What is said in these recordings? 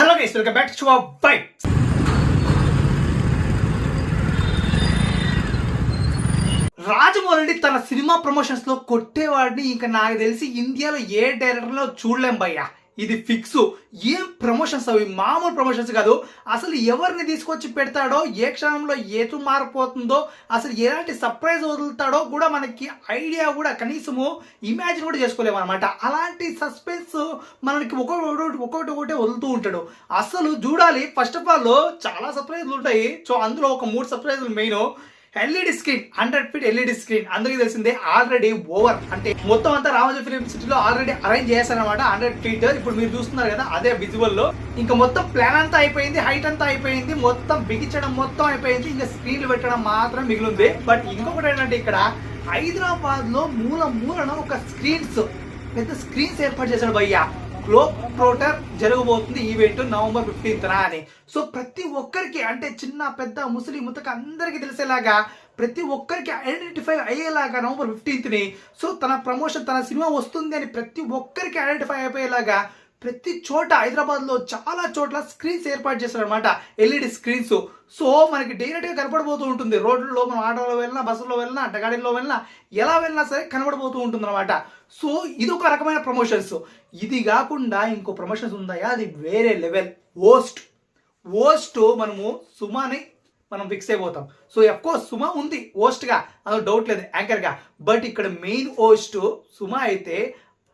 Hello guys welcome back to by Rajamouli తన cinema ప్రమోషన్స్లో కొట్టేవాడిని. ఇంకా నాకు తెలిసి ఇండియాలో ఏ డైరెక్టర్లో చూడలేం భయ్యా. ఇది ఫిక్స్. ఏం ప్రమోషన్స్ అవి? మామూలు ప్రమోషన్స్ కాదు. అసలు ఎవరిని తీసుకొచ్చి పెడతాడో ఏ క్షణంలో ఏటు మారిపోతుందో అసలు ఎలాంటి సర్ప్రైజ్ వదులుతాడో కూడా మనకి ఐడియా కూడా కనీసము ఇమాజిన్ కూడా చేసుకోలేము అనమాట అలాంటి సస్పెన్స్ మనకి ఒక్కొక్కటి ఒక్కొక్కటి ఒకటే వదులుతూ ఉంటాడు. అసలు చూడాలి. ఫస్ట్ ఆఫ్ ఆల్ చాలా సర్ప్రైజ్లు ఉంటాయి. సో అందులో ఒక మూడు సర్ప్రైజ్లు main LED screen hundred feet LED screen అందరికీ తెలిసిందే ఆల్రెడీ ఓవర్ అంటే మొత్తం అంతా రామోజీ ఫిలిం సిటీలో ఆల్రెడీ అరేంజ్ చేశారనమాట హండ్రెడ్ ఫీట్ ఇప్పుడు మీరు చూస్తున్నారు కదా అదే విజువల్లో. ఇంకా మొత్తం ప్లాన్ అంతా అయిపోయింది హైట్ అంతా అయిపోయింది మొత్తం బిగించడం మొత్తం అయిపోయింది ఇంకా స్క్రీన్లు పెట్టడం మాత్రం మిగిలింది. బట్ ఇంకొకటి ఏంటంటే ఇక్కడ హైదరాబాద్లో మూల మూలన ఒక స్క్రీన్స్ పెద్ద స్క్రీన్స్ ఏర్పాటు చేశాడు భయ్యా. గ్లోబ్ ట్రోటర్ జరగబోతుంది ఈవెంట్ నవంబర్ ఫిఫ్టీన్త్ అని సో ప్రతి ఒక్కరికి అంటే చిన్న పెద్ద ముసలి ముతక అందరికీ తెలిసేలాగా ప్రతి ఒక్కరికి ఐడెంటిఫై అయ్యేలాగా నవంబర్ ఫిఫ్టీన్త్ని. సో తన ప్రమోషన్ తన సినిమా వస్తుంది అని ప్రతి ఒక్కరికి ఐడెంటిఫై అయిపోయేలాగా ప్రతి చోట హైదరాబాద్లో చాలా చోట్ల స్క్రీన్స్ ఏర్పాటు చేశారు అనమాట ఎల్ఈడి స్క్రీన్స్. సో మనకి డైరెక్ట్గా కనపడబోతూ ఉంటుంది. రోడ్లలో మనం ఆటోలో వెళ్ళినా బస్సులో వెళ్ళినా అడ్డగాడిలో వెళ్ళినా ఎలా వెళ్ళినా సరే కనబడబోతూ ఉంటుంది అనమాట సో ఇది ఒక రకమైన ప్రమోషన్స్. ఇది కాకుండా ఇంకో ప్రమోషన్స్ ఉందాయా అది వేరే లెవెల్. ఓస్ట్ ఓస్ట్ మనము సుమాని మనం ఫిక్స్ అయిపోతాం. సో కోర్స్ సుమా ఉంది ఓస్ట్గా అందులో డౌట్ లేదు యాంకర్గా బట్ ఇక్కడ మెయిన్ ఓస్ట్ సుమా అయితే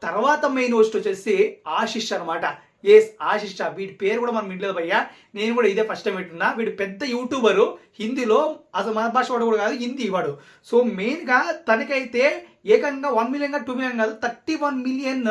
తర్వాత మెయిన్ హోస్ట్ వచ్చేసి ఆశిష్ అనమాట ఎస్ ఆశిష్ వీడి పేరు కూడా మనం వినలేదు భయ్యా. నేను కూడా ఇదే ఫస్ట్ టైం వింటున్నా. వీడు పెద్ద యూట్యూబరు హిందీలో అసలు మన భాష వాడు కూడా కాదు హిందీ వాడు. సో మెయిన్గా తనకైతే ఏకంగా వన్ మిలియన్ టూ మిలియన్ కాదు థర్టీ వన్ మిలియన్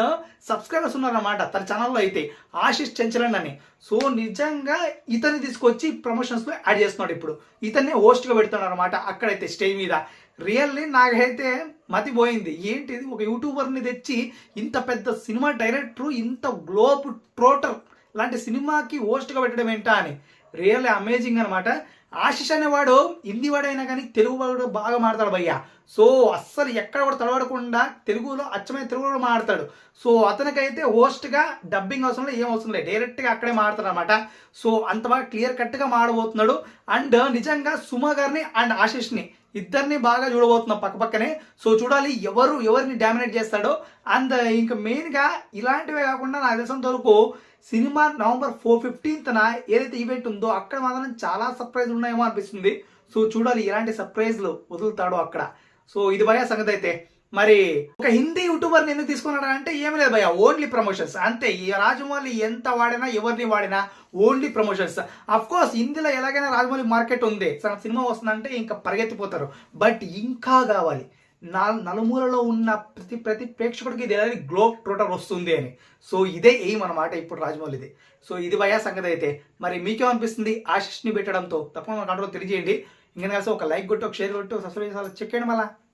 సబ్స్క్రైబర్స్ ఉన్నారన్నమాట తన ఛానల్లో అయితే. ఆశిష్ చెంచలన్ అని. సో నిజంగా ఇతన్ని తీసుకొచ్చి ప్రమోషన్స్లో యాడ్ చేస్తున్నాడు ఇప్పుడు. ఇతన్నే హోస్ట్గా పెడుతున్నాడు అనమాట అక్కడైతే స్టే మీద. రియల్లీ నాకైతే మతిపోయింది. ఏంటిది? ఒక యూట్యూబర్ని తెచ్చి ఇంత పెద్ద సినిమా డైరెక్టర్ ఇంత గ్లోబ్ ట్రోటర్ లాంటి సినిమాకి హోస్ట్గా పెట్టడం ఏంటా అని. రియల్లీ అమేజింగ్ అనమాట ఆశిష్ అనేవాడు హిందీ వాడైనా కానీ తెలుగు వాడు బాగా మాడతాడు భయ్య. సో అస్సలు ఎక్కడ కూడా తడబడకుండా తెలుగులో అచ్చమైన తెలుగులో మాడతాడు. సో అతనికైతే హోస్ట్గా డబ్బింగ్ అవసరం లేదు ఏం అవసరం లేదు. డైరెక్ట్గా అక్కడే మాడతాడు అనమాట సో అంత బాగా క్లియర్ కట్గా మాడబోతున్నాడు. అండ్ నిజంగా సుమ గారిని అండ్ ఆశిష్ని ఇద్దరిని బాగా చూడబోతున్నాం పక్క పక్కనే. సో చూడాలి ఎవరు ఎవరిని డామినేట్ చేస్తాడో. అండ్ ఇంకా మెయిన్గా ఇలాంటివే కాకుండా నాకు తెలిసినంత వరకు సినిమా నవంబర్ ఫోర్ ఫిఫ్టీన్త్న ఏదైతే ఈవెంట్ ఉందో అక్కడ మాత్రం చాలా సర్ప్రైజ్ ఉన్నాయేమో అనిపిస్తుంది. సో చూడాలి ఎలాంటి సర్ప్రైజ్లు వదులుతాడో అక్కడ. సో ఇది భయ సంగతి అయితే. మరి ఒక హిందీ యూట్యూబర్ని ఎందుకు తీసుకున్నాడు అంటే ఏమి లేదు భయ్య ఓన్లీ ప్రమోషన్స్ అంతే ఈ రాజమౌళి ఎంత వాడినా ఎవరిని వాడినా ఓన్లీ ప్రమోషన్స్ అఫ్ కోర్స్ హిందీలో ఎలాగైనా రాజమౌళి మార్కెట్ ఉంది. సినిమా వస్తుందంటే ఇంకా పరిగెత్తిపోతారు. బట్ ఇంకా కావాలి. నా నలుమూలలో ఉన్న ప్రతి ప్రతి ప్రేక్షకుడికి ఇది గ్లోబ్ ట్రోటర్ వస్తుంది అని. సో ఇదే ఎయిమ్ అనమాట ఇప్పుడు రాజమౌళిది. సో ఇది భయా సంగతి అయితే. మరి మీకేమనిపిస్తుంది? ఆశిష్ని పెట్టడంతో తప్పకుండా కంట్రోల్ తెలియజేయండి. ఇంకా కలిసి ఒక లైక్ కొట్టి ఒక షేర్ కొట్టి సబ్స్క్రైబ్ చేసి చెక్ చేయండి మళ్ళీ.